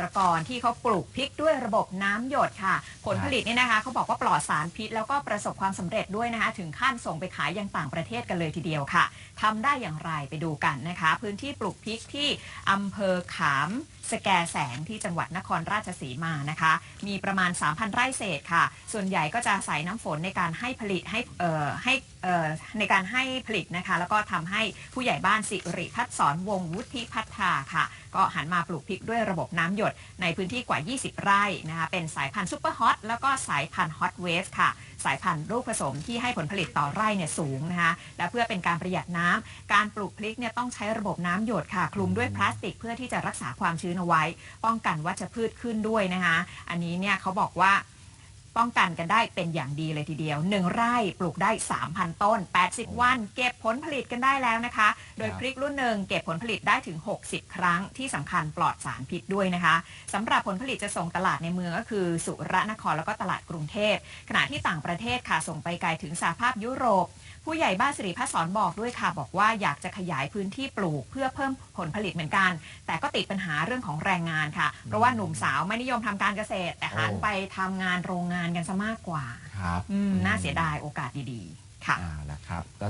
ตรกรที่เขาปลูกพริกด้วยระบบน้ำหยดค่ะ ผลผลิตเนี่ยนะคะเขาบอกว่าปลอดสารพิษแล้วก็ประสบความสำเร็จด้วยนะคะ ถึงขั้นส่งไปขายยังต่างประเทศกันเลยทีเดียวค่ะทำได้อย่างไรไปดูกันนะคะ พื้นที่ปลูกพริกที่อำเภอขาม สแกแสงที่จังหวัดนครราชสีมานะคะ มีประมาณ 3,000 ไร่เศษค่ะ ส่วนใหญ่ก็จะใส่น้ำฝนในการให้ผลิตให้เอ่อให้เอ่อในการให้ผลิตนะคะ แล้วก็ทำให้ผู้ใหญ่บ้านสิริพัฒน์สอนวงศ์วุฒิพัฒนาค่ะ ก็หันมาปลูกพริกด้วยระบบน้ำหยดในพื้นที่กว่า 20 ไร่นะคะ เป็นสายพันธุ์ซูเปอร์ฮอตแล้วก็สายพันธุ์ฮอตเวฟค่ะ สายพันธุ์ลูกผสมที่ให้ผลผลิตต่อไร่เนี่ยสูงนะคะและเพื่อเป็นการประหยัดน้ำการปลูกพริกเนี่ยต้องใช้ระบบน้ำหยดค่ะ คลุมด้วยพลาสติกเพื่อที่จะรักษาความชื้นเอาไว้ ป้องกันวัชพืชขึ้นด้วยนะคะอันนี้เนี่ยเขาบอกว่า ป้องกันกันได้เป็นอย่างดีเลยทีเดียว 1 ไร่ปลูกได้ 3,000 ต้น 80 วัน เก็บผลผลิตกันได้แล้วนะคะ โดยครับพริกรุ่นหนึ่งเก็บผลผลิตได้ถึง 60 ครั้งที่สำคัญปลอดสารพิษด้วยนะคะสำหรับผลผลิตจะส่งตลาดในเมืองก็คือ สุรนครแล้วก็ตลาดกรุงเทพขณะที่ต่างประเทศค่ะส่งไปไกลถึงสหภาพยุโรป ผู้ใหญ่บ้านสิริพัฒน์สอนบอกด้วยค่ะ บอกว่าอยากจะขยายพื้นที่ปลูกเพื่อเพิ่มผลผลิตเหมือนกัน แต่ก็ติดปัญหาเรื่องของแรงงานค่ะเพราะว่าหนุ่มสาวไม่นิยมทำการเกษตร แต่หันโอ้ไปทำงานโรงงานกันซะมากกว่าครับอืมน่าเสียดายโอกาสดีๆ ค่ะ อ่านะครับก็